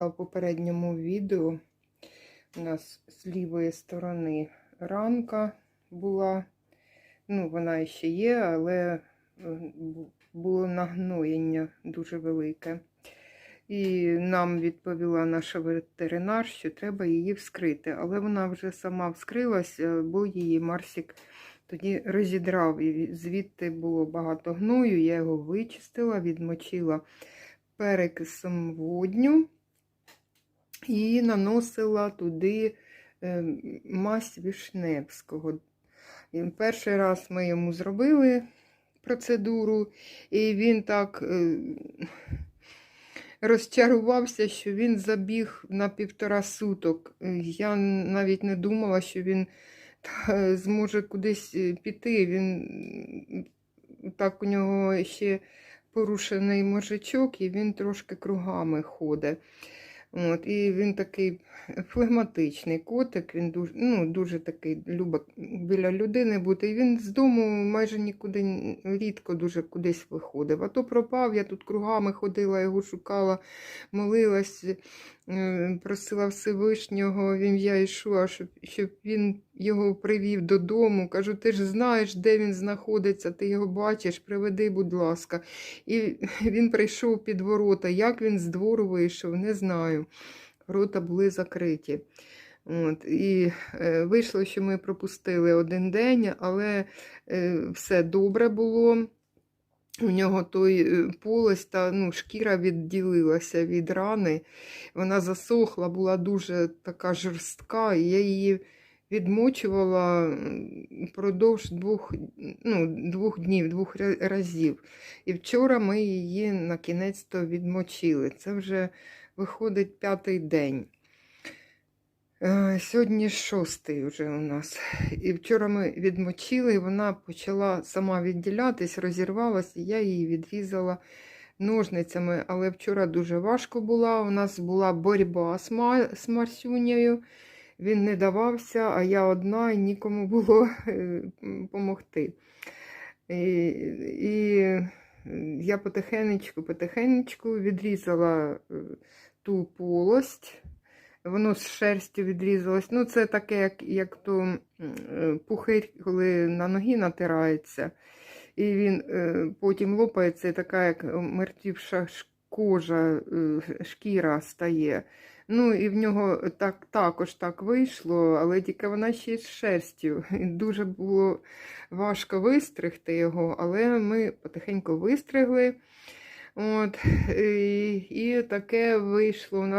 В попередньому відео у нас з лівої сторони ранка була. Ну, вона ще є, але е, було нагноєння дуже велике. І нам відповіла наша ветеринар, що треба її вскрити. Але вона вже сама вскрилася, бо її Марсік тоді розідрав. І звідти було багато гною. Я його вичистила, відмочила перекисом водню і наносила туди е, мазь Вішневського. Перший раз ми йому зробили процедуру, і він так е, розчарувався, що він забіг на півтора суток. Я навіть не думала, що він зможе кудись е, піти. Він так у нього ще порушений мозжечок, і він трошки кругами ходить. От, і він такий флегматичний котик, він дуже, ну, дуже такий любить біля людини бути. І він з дому майже нікуди рідко дуже кудись виходив. А то пропав, я тут кругами ходила, його шукала, молилась, просила Всевишнього в ім'я Ішуа, щоб, щоб він його привів додому. Кажу, ти ж знаєш, де він знаходиться, ти його бачиш, приведи, будь ласка. І він прийшов під ворота. Як він з двору вийшов, не знаю. Ворота були закриті. От, і е, вийшло, що ми пропустили один день, але е, все добре було. У нього той е, полость та ну, шкіра відділилася від рани. Вона засохла, була дуже така жорстка, і я її відмочувала впродовж двох, ну, двох днів, двох разів. І вчора ми її на кінець то відмочили. Це вже виходить п'ятий день. Е, Сьогодні шостий вже у нас. І вчора ми відмочили, вона почала сама відділятись, розірвалась, і я її відрізала ножницями. Але вчора дуже важко була. У нас була боротьба з, Ма- з Марсюнею. Він не давався, а я одна, і нікому було допомогти. І, і я потихенечку, потихенечку відрізала е, ту полость. Воно з шерстю відрізалось. Ну, це таке, як, як то е, пухир, коли на ноги натирається. І він е, потім лопається, і така, як мертвіша кожа, е, шкіра стає. Ну, і в нього так, також так вийшло, але тільки вона ще й з шерстю. Дуже було важко вистригти його, але ми потихеньку вистригли. От, і, і таке вийшло у нас.